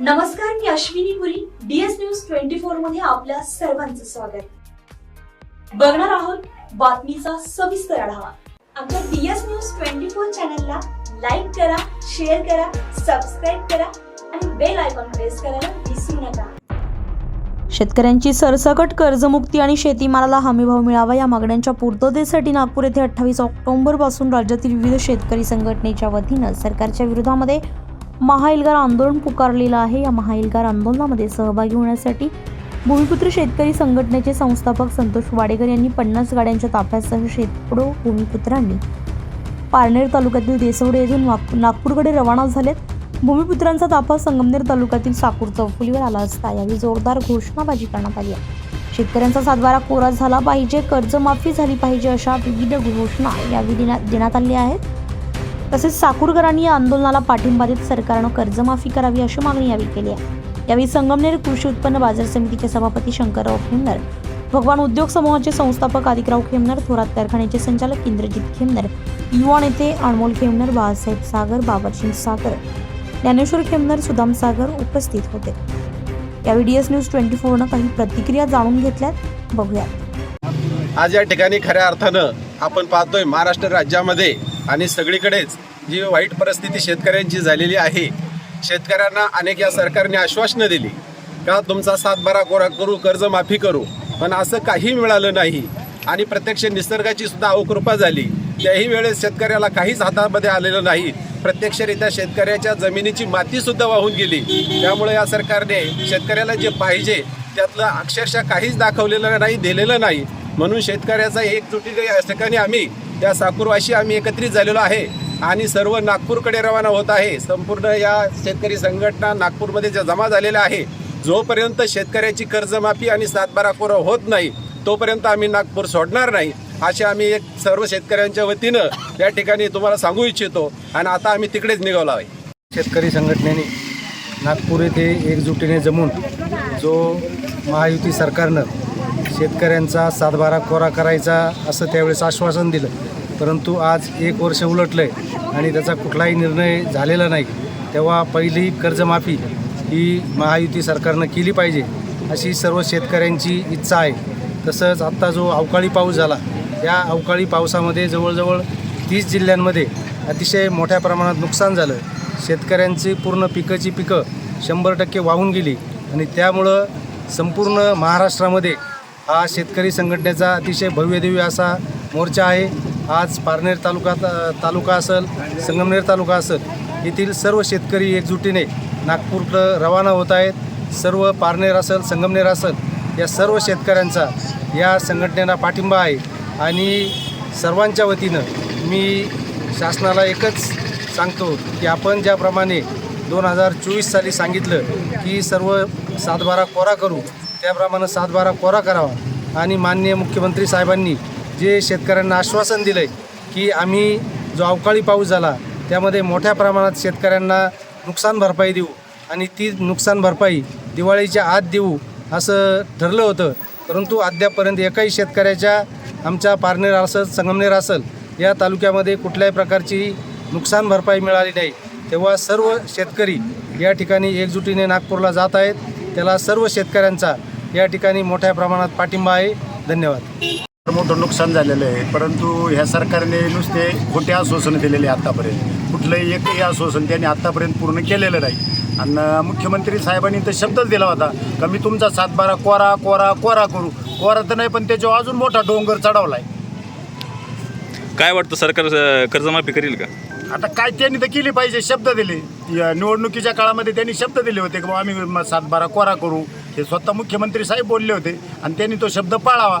नमस्कार मी Ashwini Puri. D S news twenty फोरमध्ये आपल्या सर्वांचं स्वागत. बघणार आहोत बातमीचा सविस्तर आढावा. आमच्या D S news twenty four चॅनलला लाईक करा शेअर करा सबस्क्राईब करा आणि बेल आयकॉन प्रेस करायला विसरू नका. शेतकऱ्यांची सरसकट कर्जमुक्ती आणि शेतीमालाला हमीभाव मिळावा या मागण्यांच्या पूर्ततेसाठी नागपूर येथे अठ्ठावीस ऑक्टोबरपासून राज्यातील विविध शेतकरी संघटनेच्या वतीनं सरकारच्या विरोधामध्ये महाएल्गार आंदोलन पुकारलेलं आहे. या महाएल्गार आंदोलनामध्ये सहभागी होण्यासाठी भूमिपुत्र शेतकरी संघटनेचे संस्थापक संतोष वाडेकर यांनी पन्नास गाड्यांच्या ताफ्यासह शेकडो भूमिपुत्रांनी पारनेर तालुक्यातील देसवडे येथून नाग- नागपूरकडे रवाना झालेत. भूमिपुत्रांचा ताफा संगमनेर तालुक्यातील साकूर चौफुलीवर आला असता यावेळी जोरदार घोषणाबाजी करण्यात आली आहे. शेतकऱ्यांचा सातबारा कोरा झाला पाहिजे कर्जमाफी झाली पाहिजे अशा विविध घोषणा यावेळी देण्यात देण्यात आल्या आहेत. तसेच साकूरकरांनी या आंदोलनाला पाठिंबा देत सरकारनं कर्जमाफी करावी अशी मागणी यावेळी केली आहे. यावेळी संगमनेर कृषी उत्पन्न बाजार समितीचे सभापती शंकरराव खेमनर भगवान उद्योग समूहाचे संस्थापक आदिकराव खेमनर थोरात कारखान्याचे संचालक इंद्रजित खेमनर युवा नेते अनमोल खेमनर बाळासाहेब सागर बाबाजी सागर ज्ञानेश्वर खेमनर सुदाम सागर उपस्थित होते. यावेळी डी एस न्यूज ट्वेंटी फोरनं काही प्रतिक्रिया जाणून घेतल्यात. बघूयात. आज या ठिकाणी खऱ्या अर्थानं आपण पाहतोय महाराष्ट्र राज्यामध्ये आणि सगळीकडेच जी वाईट परिस्थिती शेतकऱ्यांची झालेली आहे शेतकऱ्यांना अनेक या सरकारने आश्वासनं दिली का तुमचा सातबारा गोरा करू कर्जमाफी करू पण असं काही मिळालं नाही. आणि प्रत्यक्ष निसर्गाची सुद्धा अवकृपा झाली. त्याही वेळेस शेतकऱ्याला काहीच हातामध्ये आलेलं नाही. प्रत्यक्षरित्या शेतकऱ्याच्या जमिनीची माती सुद्धा वाहून गेली. त्यामुळे या सरकारने शेतकऱ्याला जे पाहिजे त्यातलं अक्षरशः काहीच दाखवलेलं नाही दिलेलं नाही. म्हणून शेतकऱ्याचा एकजुटीने या ठिकाणी आम्ही या साकूरवाशी आम्ही एकत्रित झालेलो आहे आणि सर्व नागपूरकडे रवाना होत आहे. संपूर्ण या शेतकरी संघटना नागपूरमध्ये ज्या जमा झालेल्या आहे जोपर्यंत शेतकऱ्याची कर्जमाफी आणि सातबारा कोरा होत नाही तोपर्यंत आम्ही नागपूर सोडणार नाही असे आम्ही एक सर्व शेतकऱ्यांच्या वतीनं या ठिकाणी तुम्हाला सांगू इच्छितो आणि आता आम्ही तिकडेच निघालो आहे. शेतकरी संघटनेने नागपूर येथे एकजुटीने जमून जो महायुती सरकारनं शेतकऱ्यांचा सातबारा कोरा करायचा असं त्यावेळेस आश्वासन दिलं. परंतु आज एक वर्ष उलटलं आहे आणि त्याचा कुठलाही निर्णय झालेला नाही. तेव्हा पहिली कर्जमाफी ही महायुती सरकारनं केली पाहिजे अशी सर्व शेतकऱ्यांची इच्छा आहे. तसंच आत्ता जो अवकाळी पाऊस झाला या अवकाळी पावसामध्ये जवळजवळ तीस जिल्ह्यांमध्ये अतिशय मोठ्या प्रमाणात नुकसान झालं. शेतकऱ्यांची पूर्ण पिकाची पिकं शंभर टक्के वाहून गेली आणि त्यामुळं संपूर्ण महाराष्ट्रामध्ये हा शेतकरी संघटनेचा अतिशय भव्यदिव्य असा मोर्चा आहे. आज पारनेर तालुका तालुका असेल संगमनेर तालुका असेल येथील सर्व शेतकरी एकजुटीने नागपूरकडं रवाना होत आहेत. सर्व पारनेर असेल संगमनेर असेल या सर्व शेतकऱ्यांचा या संघटनेला पाठिंबा आहे. आणि सर्वांच्या वतीनं मी शासनाला एकच सांगतो की आपण ज्याप्रमाणे दोन हजार चोवीस साली सांगितलं की सर्व सातबारा कोरा करू त्याप्रमाणे सातबारा कोरा करावा. आणि माननीय मुख्यमंत्री साहेबांनी जे शेतकऱ्यांना आश्वासन दिलं आहे की आम्ही जो अवकाळी पाऊस झाला त्यामध्ये मोठ्या प्रमाणात शेतकऱ्यांना नुकसान भरपाई देऊ आणि ती नुकसान भरपाई दिवाळीच्या आत देऊ असं ठरलं होतं. परंतु अद्यापपर्यंत एकाही शेतकऱ्याच्या आमच्या पारनेर असेल संगमनेर असेल या तालुक्यामध्ये कुठल्याही प्रकारची नुकसान भरपाई मिळाली नाही. तेव्हा सर्व शेतकरी या ठिकाणी एकजुटीने नागपूरला जात आहेत. त्याला सर्व शेतकऱ्यांचा या ठिकाणी मोठ्या प्रमाणात पाठिंबा आहे. धन्यवाद. मोठं नुकसान झालेलं आहे. परंतु ह्या सरकारने नुसते खोटे आश्वासनं दिलेले आत्तापर्यंत कुठलंही एकही आश्वासन त्यांनी आत्तापर्यंत पूर्ण केलेलं नाही. आणि मुख्यमंत्री साहेबांनी तर शब्दच दिला होता का मी तुमचा सातबारा कोरा कोरा कोरा करू. कोरा तर नाही पण त्याच्यावर अजून मोठा डोंगर चढवला आहे काय वाटतं सरकार कर्जमाफी करील का? आता काय त्यांनी तर केली पाहिजे शब्द दिले. निवडणुकीच्या काळामध्ये त्यांनी शब्द दिले होते की आम्ही सातबारा कोरा करू. हे स्वतः मुख्यमंत्री साहेब बोलले होते. आणि त्यांनी तो शब्द पाळावा.